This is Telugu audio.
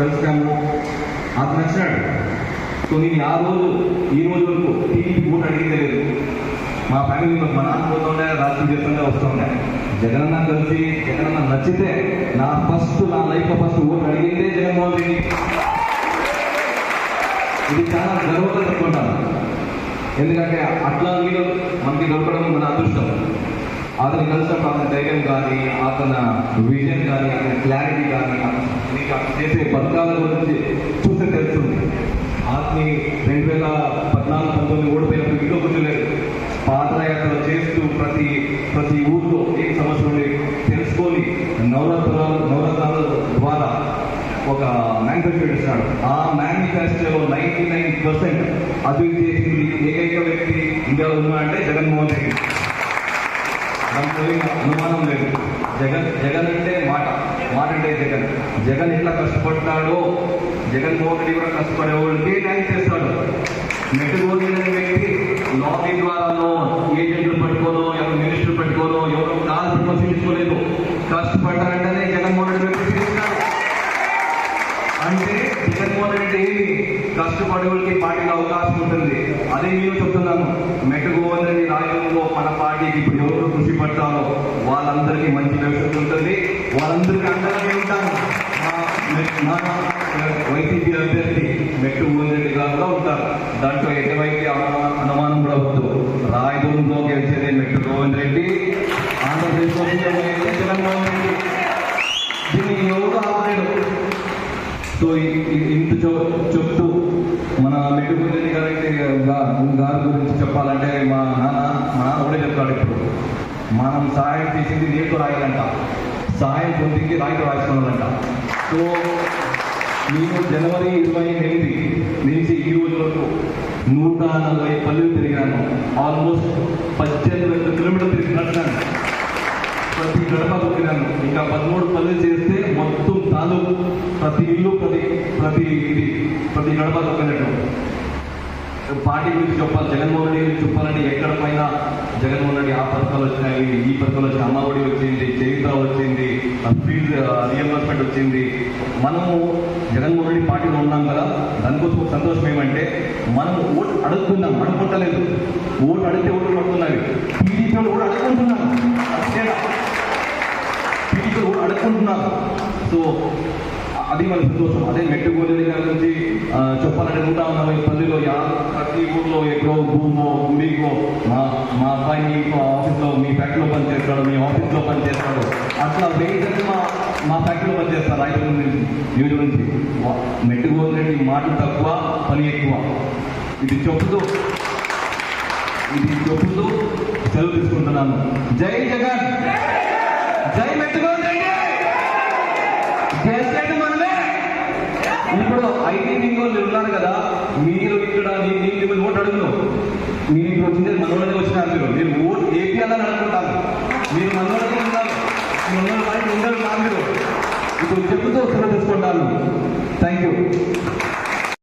కలుసుకాము అది నచ్చినాడు సో నేను ఆ రోజు ఈ రోజు వరకు టీవీ ఓటు అడిగిందే లేదు. మా ఫ్యామిలీ మా నాన్న పోతుండే రాత్రి చేస్తుండే వస్తుండే జగనన్న కలిసి జగనన్న నచ్చితే నా ఫస్ట్ నా లైఫ్ ఫస్ట్ ఓటు అడిగిందే జగన్మోహన్ రెడ్డి. ఇది చాలా గర్వంగా చెప్పుకుంటాను. ఎందుకంటే అట్లా మీరు మనకి దొరకడం మన అదృష్టం. అతను కలిసినప్పుడు అతని ధైర్యం కానీ అతన విజన్ కానీ అతని క్లారిటీ కానీ మీకు అతను చేసే పథకాల గురించి చూస్తే తెలుస్తుంది. అతని రెండు వేల పద్నాలుగు పంతొమ్మిది ఓడిపోయినప్పుడు ఇంట్లో కూర్చోలేదు. పాదయాత్ర చేస్తూ ప్రతి ప్రతి ఊర్లో ఏ సమస్య ఉండి తెలుసుకొని నవరత్నాలు నవరత్నాల ద్వారా ఒక మేనిఫెస్టో ఇస్తాడు. ఆ మేనిఫెస్టోలో నైన్టీ నైన్ పర్సెంట్ అభివృద్ధి చేసింది ఏకైక వ్యక్తి ఇండియాలో ఉన్నాడంటే జగన్మోహన్ రెడ్డి. దాంట్లో అనుమానం లేదు. జగన్ జగన్ అంటే మాట. మాట అంటే జగన్. జగన్ ఎట్లా కష్టపడతాడో జగన్మోహన్ రెడ్డి కూడా కష్టపడే వాళ్ళకి న్యాయం చేస్తాడు. మెట్టుకోని అనే వ్యక్తి లాబీ ద్వారానో ఏజెంట్లు పట్టుకోనో ఎవరు మినిస్టర్లు పెట్టుకోనో ఎవరు కాలు పెట్టుకొని కష్టపడ్డారంటేనే జగన్మోహన్ రెడ్డి వ్యక్తి చేస్తాడు అంటే జగన్మోహన్ రెడ్డి కష్టపడే వాళ్ళకి పార్టీలో అవకాశం ఉంటుంది. అదే నేను చెప్తున్నాను. మెట్టుకోవాలని రెడ్డి రాజ్యంలో మన పార్టీకి ఇప్పుడు పడతారో వాళ్ళందరికీ మంచి భవిష్యత్తు ఉంటుంది. వాళ్ళందరికీ అండగా ఉంటాను మా వైసీపీ అభ్యర్థి మెట్టు మోహన్ రెడ్డి గారు ఉంటారు. దాంట్లో ఎటువంటి అనుమానం అనుమానం కూడా వద్దు రాయదుర్గంలో గెలిచేది మెట్టు గోవింద్ రెడ్డి. ఆంధ్రప్రదేశ్లో జగన్మోహన్ రెడ్డి. దీన్ని ఎవరు ఆపలేడు సో ఇంత చెప్తూ మన మెట్టుకురెడ్డి గారికి గా- గారి గురించి చెప్పాలంటే మా నాన్న మా నాన్న కూడా చెప్తాడు ఇప్పుడు. మనం సహాయం చేసింది నీతో రాయాలంట. సహాయం పొందింది రాయితో రాసుకోవాలంట సో నేను జనవరి ఇరవై ఎనిమిది నుంచి ఈ రోజు వరకు నూట నలభై పల్లెలు తిరిగాను ఆల్మోస్ట్ పద్దెనిమిది కిలోమీటర్లు తిరిగినట్టున్నాను ప్రతి గడప తొక్కినాను ఇంకా పదమూడు పల్లెలు చేస్తే మొత్తం తాలూకు ప్రతి ఇల్లు ప్రతి ప్రతి ఇది ప్రతి గడప తొక్కినట్టు పార్టీ గురించి చెప్పాలి. జగన్మోహన్ రెడ్డి గురించి చెప్పాలంటే ఎక్కడ పైన జగన్మోహన్ రెడ్డి ఆ పథకాలు వచ్చినాయి? ఈ పథకాలు వచ్చి అమ్మఒడి వచ్చింది చేయుత వచ్చింది ఫీజు రియంబర్స్మెంట్ వచ్చింది. మనము జగన్మోహన్ రెడ్డి పార్టీలో ఉన్నాం కదా దానికోసం సంతోషం ఏమంటే మనం ఓటు అడుగుతున్నాం. అడుగుంటలేదు ఓటు అడిగితే ఓట్లు పడుతున్నవి టీడీపీ కూడా అడుగుకుంటున్నాను టీడీపీ కూడా అడుగుకుంటున్నారు. సో అది మన సంతోషం అదే మెట్టు గోదావరి గారి నుంచి ఆ, చెప్పాలంటే నూట నలభై పల్లెలో ప్రతి ఊర్లో ఎక్కడో భూమో మీకో మా మా అబ్బాయి మీ ఆఫీస్లో మీ ఫ్యాక్టరీలో పనిచేస్తాడు మీ ఆఫీస్లో పనిచేస్తాడు. అట్లా వేయడానికి మా మా ఫ్యాక్టరీలో పనిచేస్తారు రైతుల నుంచి న్యూస్ నుంచి. వా- మెట్టు గోదావరి మాటలు తక్కువ పని ఎక్కువ. ఇది చెప్తూ ఇది చెబుతూ సెలవు తీసుకుంటున్నాను. జై జగన్ జై మెట్టుకోండి చేసేది మనమే ఇప్పుడు ఐటీ వింగోళ్ళు ఉన్నారు కదా మీరు ఇక్కడ నేను మిమ్మల్ని ఓటు అడుగును. మీరు ఇప్పుడు వచ్చింది మనోళ్ళనే వచ్చినారు మీరు మీరు ఓటు ఏపీ అలా అనుకుంటారు మీరు మనోళ్ళనే ఉన్నారు. మనోళ్ళ బయట ఉండరు కాదు మీరు ఇప్పుడు చెప్పుతూ సెలవు తీసుకుంటాను థ్యాంక్ యూ